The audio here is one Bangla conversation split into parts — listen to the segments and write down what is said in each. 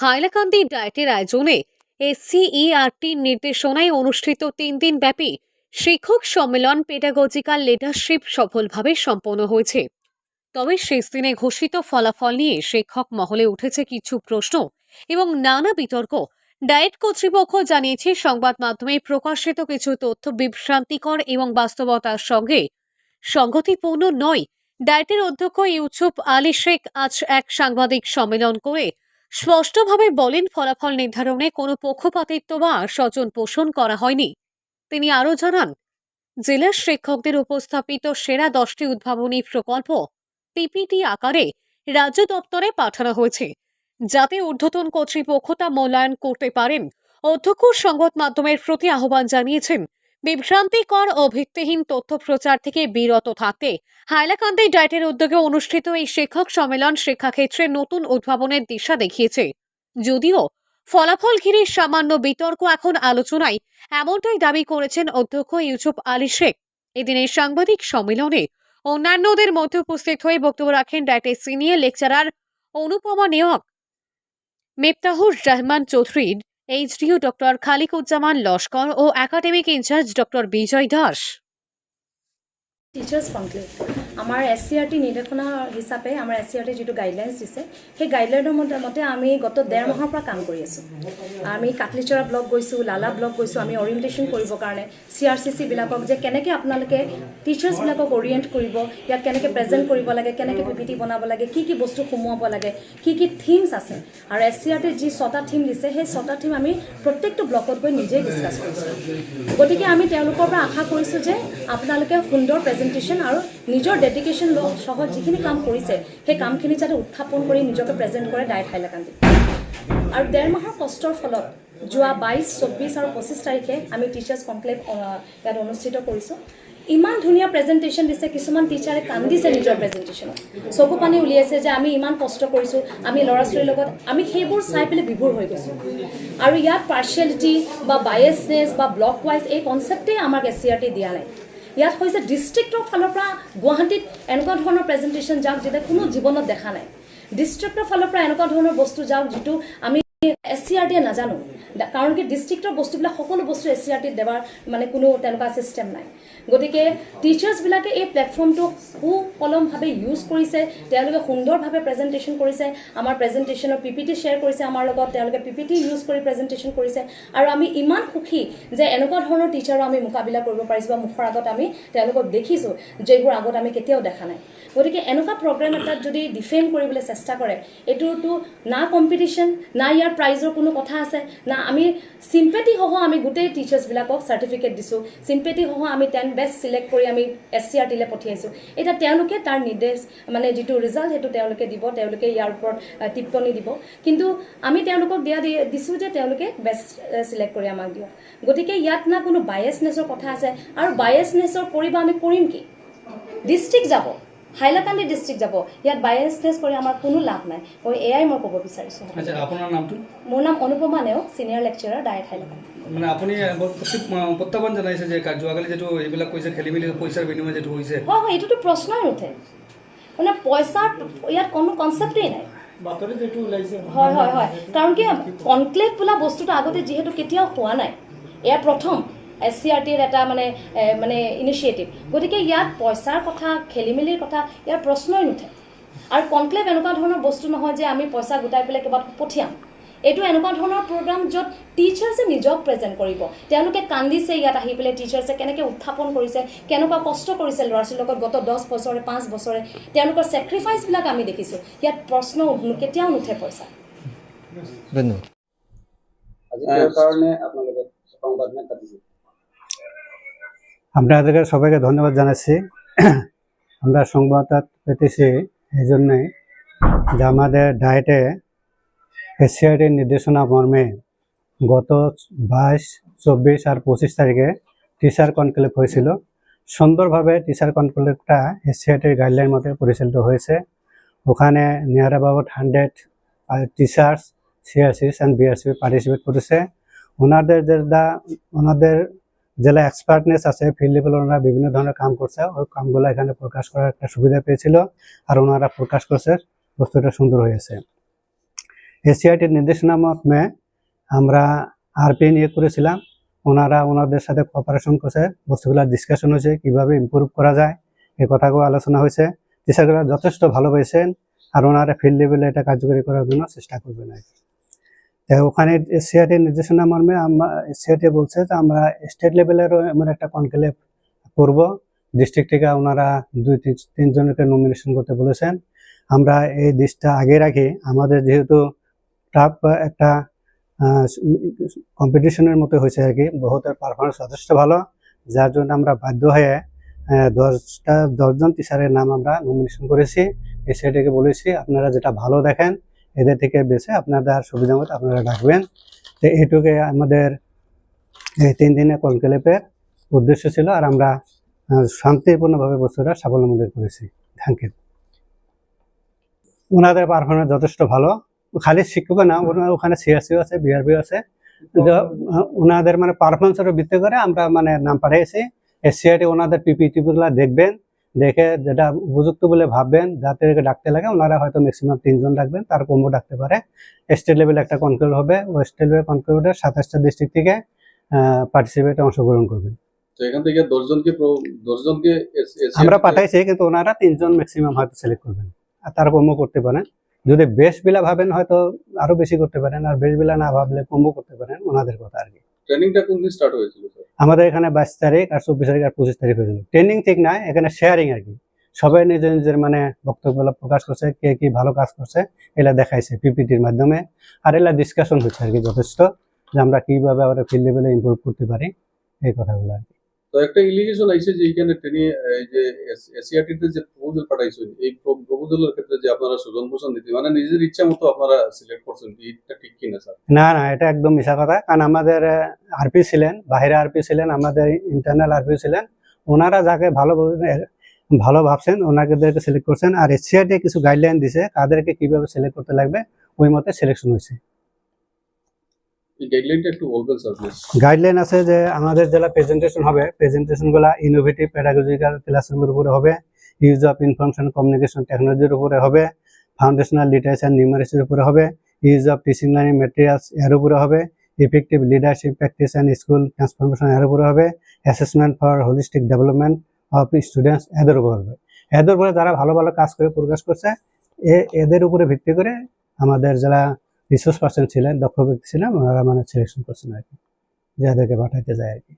হাইলাকান্দি ডায়েটের আয়োজনে এসসিইআরটির নির্দেশনায় অনুষ্ঠিত তিন দিন ব্যাপী শিক্ষক সম্মেলন পেডাগজিক্যাল লিডারশিপ সফলভাবে সম্পন্ন হয়েছে। তবে শেষ দিনে ঘোষিত ফলাফল নিয়ে শিক্ষক মহলে উঠেছে কিছু প্রশ্ন এবং নানা বিতর্ক। ডায়েট কর্তৃপক্ষ জানিয়েছে, সংবাদ মাধ্যমে প্রকাশিত কিছু তথ্য বিভ্রান্তিকর এবং বাস্তবতার সঙ্গে সংগতিপূর্ণ নয়। ডায়েটের অধ্যক্ষ ইউসুফ আলী শেখ আজ এক সাংবাদিক সম্মেলন করে স্পষ্টভাবে বলেন, ফলাফল নির্ধারণে কোনো পক্ষপাতিত্ব বা স্বজন পোষণ করা হয়নি। তিনি আরও জানান, জেলার শিক্ষকদের উপস্থাপিত সেরা দশটি উদ্ভাবনী প্রকল্প পিপিটি আকারে রাজ্য দপ্তরে পাঠানো হয়েছে, যাতে ঊর্ধ্বতন কর্তৃপক্ষ তা মূল্যায়ন করতে পারেন। অধ্যক্ষ সংবাদ মাধ্যমের প্রতি আহ্বান জানিয়েছেন বিভ্রান্তিকর ও ভিত্তিহীন তথ্য প্রচার থেকে বিরত থাকতে হাইলাকান্দি ডায়েটের উদ্যোগে অনুষ্ঠিত এই শিক্ষক সম্মেলন শিক্ষাক্ষেত্রে নতুন উদ্ভাবনের দিশা দেখিয়েছে। যদিও ফলাফল ঘিরে সামান্য বিতর্ক এখন আলোচনায়, এমনটাই দাবি করেছেন অধ্যক্ষ ইউসুফ আলী শেখ। এদিনের সাংবাদিক সম্মেলনে অন্যান্যদের মধ্যে উপস্থিত হয়ে বক্তব্য রাখেন ডায়েটের senior lecturer Anupama Neog Meftahur Rahman Chowdhury HDO doctor Khaliquzzaman Laskar O academic in charge doctor Bijoy Das. Teachers আমাৰ এছ চি আৰ টি নিৰ্দেশনা হিচাপে, আমাৰ এছ চি আৰ টি যিটো গাইডলাইনছ দিছে, সেই গাইডলাইনৰ মতে আমি গত ডেৰ মাহৰ পৰা কাম কৰি আছোঁ। আমি কাটলিচৰা ব্লক গৈছোঁ, লালা ব্লক গৈছোঁ, আমি অৰিয়েণ্টেশ্যন কৰিবৰ কাৰণে চি আৰ চি চিবিলাকক যে কেনেকৈ আপোনালোকে টিচাৰ্ছবিলাকক অৰিয়েণ্ট কৰিব ইয়াত কেনেকৈ প্ৰেজেণ্ট কৰিব লাগে, কেনেকৈ পি পি টি বনাব লাগে, কি কি বস্তু সোমোৱাব লাগে, কি কি থিমছ আছে। আৰু এছ চি আৰ টিৰ যি ছটা থিম দিছে, সেই ছটা থিম আমি প্ৰত্যেকটো ব্লকত গৈ নিজেই ডিছকাছ কৰিছোঁ। গতিকে আমি তেওঁলোকৰ পৰা আশা কৰিছোঁ যে আপোনালোকে সুন্দৰ প্ৰেজেণ্টেশ্যন আৰু নিজৰ ডেডিকেশ্যন সহ যিখিনি কাম কৰিছে, সেই কামখিনি যাতে উত্থাপন কৰি নিজকে প্ৰেজেণ্ট কৰে ডাইট হাইলাকান্দি। আৰু ডেৰ মাহৰ কষ্টৰ ফলত যোৱা বাইছ, চৌব্বিছ আৰু পঁচিছ তাৰিখে আমি টিচাৰ্ছ কনক্লেভ ইয়াত অনুষ্ঠিত কৰিছোঁ। ইমান ধুনীয়া প্ৰেজেণ্টেশ্যন দিছে, কিছুমান টিচাৰে কান্দিছে নিজৰ প্ৰেজেণ্টেশ্যনত চকু পানী উলিয়াইছে যে আমি ইমান কষ্ট কৰিছোঁ, আমি ল'ৰা ছোৱালীৰ লগত, আমি সেইবোৰ চাই পেলাই বিভোৰ হৈ গৈছোঁ। আৰু ইয়াত পাৰ্চিয়েলিটি বা বায়েছনেছ বা ব্লক ৱাইজ এই কনচেপ্টেই আমাক এছ আৰ টি দিয়া নাই। ইয়াত হৈছে ডিষ্ট্ৰিক্টৰ ফালৰ পৰা গুৱাহাটীত এনেকুৱা ধৰণৰ প্ৰেজেণ্টেশ্যন যাওক যেতিয়া কোনো জীৱনত দেখা নাই। ডিষ্ট্ৰিক্টৰ ফালৰ পৰা এনেকুৱা ধৰণৰ বস্তু যাওক, যিটো আমি এছ চি আৰ টিয়ে নাজানো। কাৰণ কি ডিষ্ট্ৰিক্টৰ বস্তুবিলাক সকলো বস্তু এছ চি আৰ টিত দেৱাৰ মানে কোনো তেনেকুৱা ছিষ্টেম নাই। গতিকে টিচাৰ্ছবিলাকে এই প্লেটফৰ্মটো সুকলমভাৱে ইউজ কৰিছে, তেওঁলোকে সুন্দৰভাৱে প্ৰেজেণ্টেশ্যন কৰিছে, আমাৰ প্ৰেজেণ্টেশ্যনৰ পি পি টি শ্বেয়াৰ কৰিছে আমাৰ লগত, তেওঁলোকে ইউজ কৰি প্ৰেজেণ্টেশ্যন কৰিছে। আৰু আমি ইমান সুখী যে এনেকুৱা ধৰণৰ টিচাৰো আমি মোকাবিলা কৰিব পাৰিছোঁ বা মুখৰ আগত আমি তেওঁলোকক দেখিছোঁ, যিবোৰ আগত আমি কেতিয়াও দেখা নাই। গতিকে এনেকুৱা প্ৰগ্ৰেম এটাত যদি ডিফেণ্ড কৰিবলৈ চেষ্টা কৰে, এইটোতো না কম্পিটিশ্যন না ইয়াৰ প্ৰাইজৰ কোনো কথা আছে? না আমি চিম্পেটিসহ আমি গোটেই টিচাৰ্ছবিলাকক চাৰ্টিফিকেট দিছোঁ। চিম্পেটিসহ আমি টেন বেষ্ট চিলেক্ট কৰি আমি এছ চি আৰ টিলৈ পঠিয়াইছোঁ এতিয়া তেওঁলোকে তাৰ নিৰ্দেশ মানে যিটো ৰিজাল্ট সেইটো তেওঁলোকে দিব তেওঁলোকে ইয়াৰ ওপৰত টিপ্পনী দিব। কিন্তু আমি তেওঁলোকক দিয়া দিছোঁ যে তেওঁলোকে বেষ্ট চিলেক্ট কৰি আমাক দিয়ক। গতিকে ইয়াত না কোনো বায়েছনেছৰ কথা আছে। আৰু বায়েছনেছৰ কৰিব আমি কৰিম কি? ডিষ্ট্ৰিক্ট যাব। হাইলাকান্দি ডিষ্ট্ৰিক্ট যাব। ইয়াত বায়েছনেছ কৰি আমাৰ কোনো লাভ নাই। মই এয়াই মই ক'ব বিচাৰিছোঁ। আচ্ছা আপোনাৰ নামটো? মোৰ নাম Anupama Neog senior lecturer DIET Hailakandi. মানে আপুনি প্ৰতি- প্ৰত্যাহ্বান জনাইছে যে যোৱাকালি যিটো এইবিলাক কৈছে খেলি মেলি পইচাৰ বিনিময় যিটো হৈছে। হয় হয় এইটোতো প্ৰশ্নই নুঠে। মানে পইচাৰ ইয়াত কোনো কনচেপ্টেই নাই। বাতৰি যিটো ওলাইছে হয় হয় হয়। কাৰণ কি কনক্লেভ বোলা বস্তুটো আগতে যিহেতু কেতিয়াও হোৱা নাই। এয়া প্ৰথম। চি আৰ টিৰ এটা মানে মানে ইনিচিয়েটিভ গতিকে ইয়াত পইচাৰ কথা খেলি মেলিৰ কথা ইয়াৰ প্ৰশ্নই নুঠে। আৰু কনক্লেভ এনেকুৱা ধৰণৰ বস্তু নহয় যে আমি পইচা গোটাই পেলাই ক'ৰবাত পঠিয়াম। এইটো এনেকুৱা ধৰণৰ প্ৰগ্ৰাম য'ত টিচাৰ্ছে নিজক প্ৰেজেণ্ট কৰিব। তেওঁলোকে কান্দিছে ইয়াত আহি পেলাই টিচাৰ্ছে কেনেকৈ উত্থাপন কৰিছে কেনেকুৱা কষ্ট কৰিছে ল'ৰা ছোৱালীৰ লগত গত দহ বছৰে পাঁচ বছৰে। তেওঁলোকৰ ছেক্ৰিফাইচবিলাক আমি দেখিছোঁ। ইয়াত প্ৰশ্ন কেতিয়াও নুঠে পইচা। ধন্যবাদ আজি কিহৰ কাৰণে আপোনালোকে সংবাদমেল পাতিছে আপনাদেরকে সবাইকে ধন্যবাদ জানাচ্ছি। আমরা সংবাদটা পেতেছি এই জন্যই যে আমাদের ডায়েটে এসিআইটির নির্দেশনা মর্মে গত বাইশ, চব্বিশ আর পঁচিশ তারিখে টিচার কনক্লেভ হয়েছিল। সুন্দরভাবে টিচার কনক্লেভটা এসিআইটির গাইডলাইন মতে পরিচালিত হয়েছে। ওখানে near about hundred teachers CRCs and BRC participate করেছে। ওনাদের যেটা ওনাদের জেলা এক্সপার্টনেস আছে ফিল্ড লেভেল ওনারা বিভিন্ন ধরনের কাম করছে। ওই কামগুলো এখানে প্রকাশ করার একটা সুবিধা পেয়েছিল আর ওনারা প্রকাশ করছে, বস্তুটা সুন্দর হয়েছে। এসিআইটির নির্দেশনা মর্মে আমরা আরপি নিয়ে করেছিলাম। ওনারা ওনাদের সাথে কপারেশন করছে বস্তুগুলো ডিসকাশন হয়েছে, কীভাবে ইমপ্রুভ করা যায় এই কথাগুলো আলোচনা হয়েছে। টিচারগুলো যথেষ্ট ভালো পেয়েছেন আর ওনারা ফিল্ড লেভেলে এটা কার্যকরী করার জন্য চেষ্টা করবেন আর কি। ওখানে সিআইটির নির্দেশনা মর্মে আমরা বলছে যে আমরা স্টেট লেভেলেরও এমন একটা কনক্লেভ করব। ডিস্ট্রিক্ট থেকে ওনারা দুই, তিন, তিনজনকে নমিনেশন করতে বলেছেন। আমরা এই দিশটা আগে রাখি। আমাদের যেহেতু টাফ একটা কম্পিটিশনের মতো হয়েছে আর কি বহুতের পারফরমেন্স যথেষ্ট ভালো। যার জন্য আমরা বাধ্য হয়ে দশটা, দশজন টিচারের নাম আমরা নমিনেশন করেছি। এই সেটাকে বলেছি, আপনারা যেটা ভালো দেখেন এদের থেকে বেছে আপনাদের সুবিধা মতো আপনারা ডাকবেন তো এইটুকু আমাদের এই তিন দিনের কনক্লেভের উদ্দেশ্য ছিল আর আমরা শান্তিপূর্ণভাবে বস্তুটা সাফল্যমণ্ডিত করেছি। থ্যাংক ইউ ওনাদের পারফরমেন্স যথেষ্ট ভালো। খালি শিক্ষক না ওনার ওখানে সিআরসিও আছে বিআরবিও আছে। ওনাদের মানে পারফরমেন্সের ভিত্তি করে আমরা মানে নাম পাঠিয়েছি। এসসিআইটি ওনাদের পিপিটিগুলো দেখবেন। দেখে যেটা উপযুক্ত বলে ভাববেন যাতে ডাকতে লাগে ওনারা হয়তো ম্যাক্সিমাম তিনজন ডাকবেন তার কমও ডাকতে পারে। স্টেট লেভেল একটা কনক্লুড হবে ও স্টেট লেভেল কনক্লুডের সাতাশটা ডিস্ট্রিক্ট থেকে পার্টিসিপেটে অংশগ্রহণ করবেন। এখান থেকে দশজনকে দশজনকে আমরা পাঠাইছি কিন্তু ওনারা তিনজন ম্যাক্সিমাম হয়তো সিলেক্ট করবেন। আর তার কমও করতে পারেন। যদি বেশ বিলা ভাবেন হয়তো আরও বেশি করতে পারেন আর বেশ বিলা না ভাবলে কমও করতে পারেন ওনাদের কথা আর কি। ট্রেনিংটা কোন দিন স্টার্ট হয়েছিল আমাদের এখানে বাইশ তারিখ আর চব্বিশ তারিখ আর পঁচিশ তারিখ হয়েছিল। ট্রেনিং ঠিক না এখানে শেয়ারিং আর কি। সবাই নিজের নিজের মানে বক্তব্যগুলো প্রকাশ করছে, কে কি ভালো কাজ করছে এলা দেখাইছে পিপিটির মাধ্যমে। আর এলা ডিসকাশন হচ্ছে আর কি যথেষ্ট, যে আমরা কীভাবে আমরা ফিল্ড লেভেলে ইম্প্রুভ করতে পারি, এই কথাগুলো আর কি। তো একটা ইলিগেশন আইছে যে এখানে ট্রেনিং এই যে এসিআরটি তে যে প্রপোজাল পাঠাইছেন, এই প্রপোজালের ক্ষেত্রে যে আপনারা সুজন পোষণ নীতি মানে নিজের ইচ্ছা মতো আপনারা সিলেক্ট করছেন এটা ঠিক কিনা স্যার? না না, এটা একদম মিশা কথা, কারণ আমাদের আরপি ছিলেন, বাইরে আরপি ছিলেন, আমাদের ইন্টারনাল আরপি ছিলেন, ওনারা যাকে ভালো ভালো ভাবছেন, ওনাদেরকে সিলেক্ট করছেন, আর এসসিআইটি কিছু গাইডলাইন দিছে কাদেরকে কীভাবে সিলেক্ট করতে লাগবে, ওই মতে সিলেকশন হয়েছে। গাইডলাইন আছে যে আমাদের যারা প্রেজেন্টেশন হবে প্রেজেন্টেশনগুলো ইনোভেটিভ প্যাডাগজিক্যাল ক্লাসরুমের উপরে হবে ইউজ অফ ইনফরমেশন কমিউনিকেশন টেকনোলজির উপরে হবে ফাউন্ডেশনাল লিটারেচার নিউমারেসির উপরে হবে use of teaching learning materials এর উপরে হবে effective leadership practice and school transformation এর উপরে হবে assessment for holistic development of students এদের উপরে হবে। এদের উপরে যারা ভালো ভালো কাজ করে প্রকাশ করছে এদের উপরে ভিত্তি করে আমাদের যারা রিসোর্স পার্সন ছিলেন দক্ষ ব্যক্তি ছিলেন ওনারা মানে সিলেকশন করছেন আর কি যাদেরকে পাঠাইতে যায় আর কি।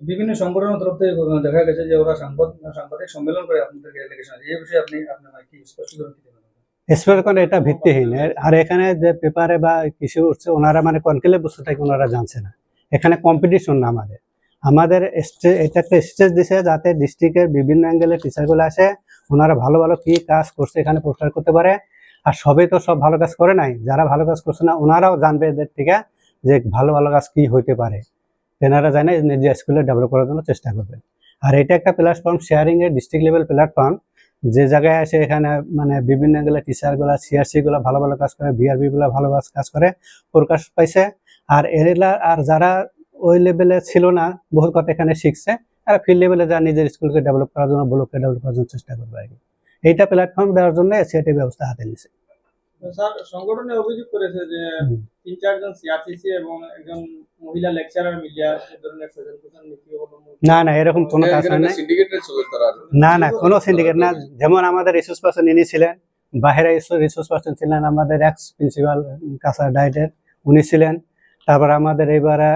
বিভিন্ন সংগঠনের তরফ থেকে দেখা গেছে যে ওরা সাংবাদিক সম্মেলন করে আপনাদেরকে এলিগেশন এই বিষয়ে আপনি আপনার কি স্পষ্টীকরণ দেবেন স্পেশাল করে এটা ভিত্তিহীন। আর এখানে যে পেপারে বা কিছু উঠছে ওনারা মানে কনকেলে বস্তুটাকে ওনারা জানছে না। এখানে কম্পিটিশন না আমাদের। আমাদের এটা একটা স্টেজ দিছে যাতে ডিস্ট্রিক্টের বিভিন্ন অ্যাঙ্গেলের টিচারগুলো আসে ওনারা ভালো ভালো কি কাজ করছে এখানে প্রচার করতে পারে। আর সবাই তো সব ভালো কাজ করে নাই। যারা ভালো কাজ করছে না, ওনারাও জানবে এদের থেকে যে ভালো ভালো কাজ কি হইতে পারে। তেনারা জানে নিজে স্কুলে ডেভেলপ করার জন্য চেষ্টা করবে। আর এটা একটা প্ল্যাটফর্ম শেয়ারিং এর ডিস্ট্রিক্ট লেভেল প্ল্যাটফর্ম যে জায়গায় আসে এখানে মানে বিভিন্নগুলা সিআরসি গুলা ভালো ভালো কাজ করে বিআরবি গুলা ভালো কাজ করে, প্রকাশ পাইছে। আর এরা আর যারা ওই লেভেলে ছিল না বহু কথা এখানে শিখছে আর ফিল্ড লেভেলে যা নিজের স্কুলকে ডেভেলপ করার জন্য ব্লককে ডেভেলপ করার জন্য চেষ্টা করবে আর কি। এইটা প্ল্যাটফর্ম দেওয়ার জন্য সেটি ব্যবস্থা হাতে নিছে। স্যার সংগঠনে অভিযোগ করেছে যে তিন চারজন সিআরসিসি এবং একজন মহিলা লেকচারার মিলিয়া ধরনের প্রেজেন্টেশন নীতি অবলম্বন না না এরকম কোনো কাজ হয় না না না কোনো সিন্ডিকেট না। যেমন আমাদের রিসোর্স পার্সন ইনি ছিলেন বাইরে রিসোর্স পার্সন ছিলেন আমাদের এক্স প্রিন্সিপাল কাসার ডায়েটের উনি ছিলেন। তারপর আমাদের এবারে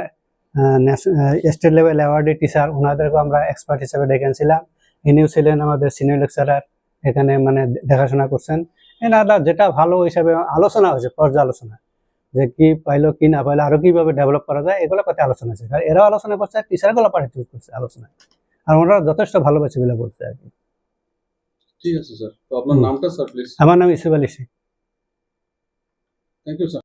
স্টেট লেভেল অ্যাওয়ার্ডি টিচার ওনাদেরকে আমরা এক্সপার্ট হিসেবে ডেকেছিলাম ইনিও ছিলেন আমাদের সিনিয়র লেকচারার এখানে মানে দেখাশোনা করছেন। এনারা যেটা ভালো হিসাবে আলোচনা হয়েছে পর্যালোচনা যে কি পাইলো কি না পাইলো আরও কীভাবে ডেভেলপ করা যায় এগুলো কথা আলোচনা হয়েছে। আর এরাও আলোচনা করছে টিচারগুলো পার্টিসিপেট করছে আলোচনা আর ওনারা যথেষ্ট ভালোবাসে বলে বলছে আর কি। ঠিক আছে স্যার তো আপনার নামটা স্যার প্লিজ আমার নাম Yusuf Ali Sheikh. Thank you sir